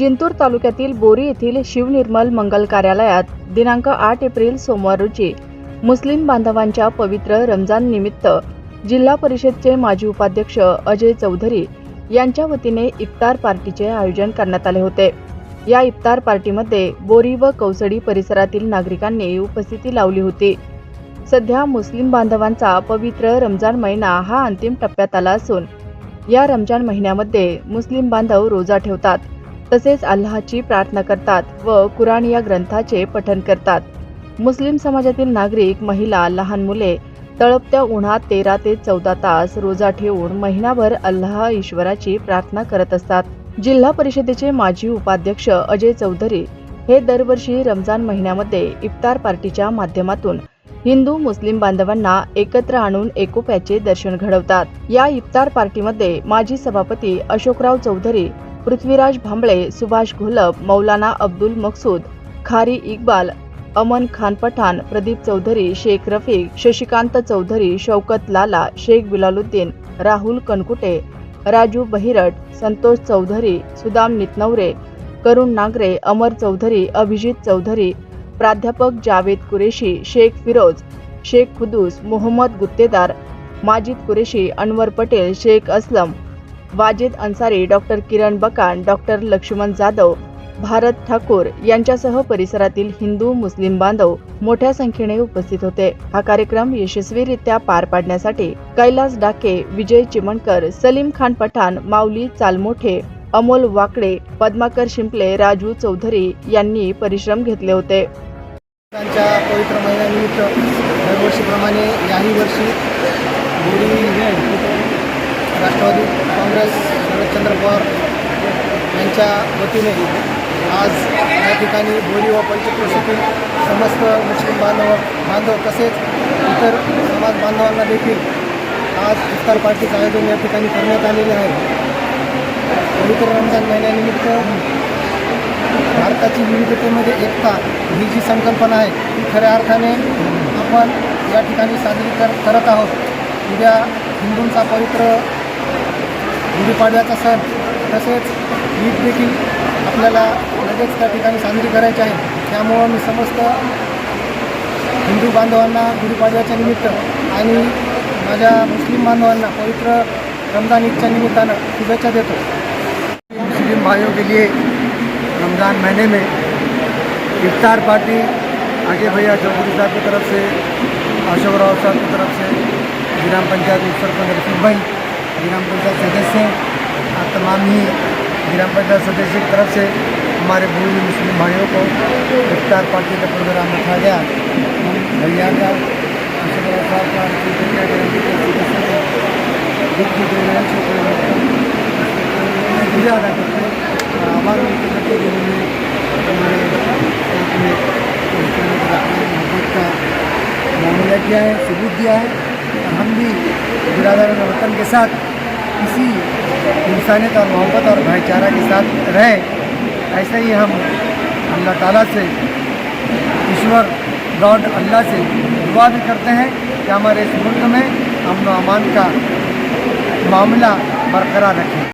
जिंतूर तालुक्यातील बोरी येथील शिवनिर्मल मंगल कार्यालयात दिनांक आठ एप्रिल सोमवार रोजी मुस्लिम बांधवांच्या पवित्र रमजान निमित्त जिल्हा परिषदचे माजी उपाध्यक्ष अजय चौधरी यांच्या वतीने इफ्तार पार्टीचे आयोजन करण्यात आले होते. या इफ्तार पार्टीमध्ये बोरी व कौसडी परिसरातील नागरिकांनी उपस्थिती लावली होती. सध्या मुस्लिम बांधवांचा पवित्र रमजान महिना हा अंतिम टप्प्यात आला असून या रमजान महिन्यामध्ये मुस्लिम बांधव रोजा ठेवतात. तसेच अल्लाहची प्रार्थना करतात व कुराण या ग्रंथाचे पठण करतात. मुस्लिम समाजातील नागरिक महिला लहान मुले तळपत्या उन्हात तेरा ते चौदा तास रोजा ठेवून महिनाभर अल्लाह ईश्वराची प्रार्थना करत असतात. जिल्हा परिषदेचे माजी उपाध्यक्ष अजय चौधरी हे दरवर्षी रमजान महिन्यामध्ये इफ्तार पार्टीच्या माध्यमातून हिंदू मुस्लिम बांधवांना एकत्र आणून एकोप्याचे दर्शन घडवतात. या इफ्तार पार्टीमध्ये माजी सभापती अशोकराव चौधरी पृथ्वीराज भांबळे सुभाष घोलप मौलाना अब्दुल मकसूद खारी इक्बाल अमन खान पठाण प्रदीप चौधरी शेख रफीक शशिकांत चौधरी शौकत लाला शेख बिलालुद्दीन राहुल कनकुटे राजू बहिरट संतोष चौधरी सुदाम नितनवरे करुण नागरे अमर चौधरी अभिजित चौधरी प्राध्यापक जावेद कुरेशी शेख फिरोज शेख खुदूस मोहम्मद गुत्तेदार माजिद कुरेशी अनवर पटेल शेख असलम वाजिद अन्सारी डॉक्टर किरण बकान डॉक्टर लक्ष्मण जाधव भारत ठाकूर यांच्यासह परिसरातील हिंदू मुस्लिम बांधव मोठ्या संख्येने उपस्थित होते. हा कार्यक्रम यशस्वीरित्या पार पाडण्यासाठी कैलास डाके विजय चिमणकर सलीम खान पठाण माऊली चालमोठे अमोल वाकडे पद्माकर शिंपले राजू चौधरी यांनी परिश्रम घेतले होते. त्यांच्या पवित्र महिन्यानिमित्त दरवर्षीप्रमाणे याही वर्षी मोदी राष्ट्रवादी काँग्रेस शरदचंद्र पवार यांच्या वतीने आज या ठिकाणी बोरी व पंचक्रोशीतील समस्त मुस्लिम बांधव बांधव तसेच इतर समाज बांधवांना देखील आज इफ्तार पार्टीचं आयोजन या ठिकाणी करण्यात आलेले आहे. पवित्र रमजान महिन्यानिमित्त भारताची विविधतेमध्ये एकता ही जी संकल्पना आहे ती खऱ्या अर्थाने आपण या ठिकाणी साजरी कर करत आहोत. उद्या हिंदूंचा पवित्र गुढीपाडव्याचा सण तसेच ईद देखील आपल्याला लगेच त्या ठिकाणी साजरी करायची आहे. त्यामुळं मी समस्त हिंदू बांधवांना गुढीपाडव्याच्या निमित्त आणि माझ्या मुस्लिम बांधवांना पवित्र रमजान ईदच्या निमित्तानं शुभेच्छा देतो. मुस्लिम भाइयों के लिए रमज़ान महीने में इफ्तार पार्टी आगे भैया चौधरी साहब की तरफ़ से अशोक राव साहब की तरफ़ से ग्राम पंचायत सरपंच रफीक भाई ग्राम पंचायत सदस्य और तमाम ही ग्राम पंचायत सदस्य की तरफ़ से हमारे पूर्व मुस्लिम भाइयों को इफ्तार पार्टी का प्रोग्राम रखा गया भैया का अशोक राव साहब का हैं करते हैं करते हमारे मोहब्बत का मामला किया है सबूत दिया है हम भी बिरादर वतन के साथ इसी इंसानियत और मोहब्बत और भाईचारा के साथ रहें ऐसे ही हम अल्लाह ताला से ईश्वर गॉड अल्लाह से दुआ भी करते हैं कि हमारे इस मुल्क में अमन अमान का मामला बरकरार रखें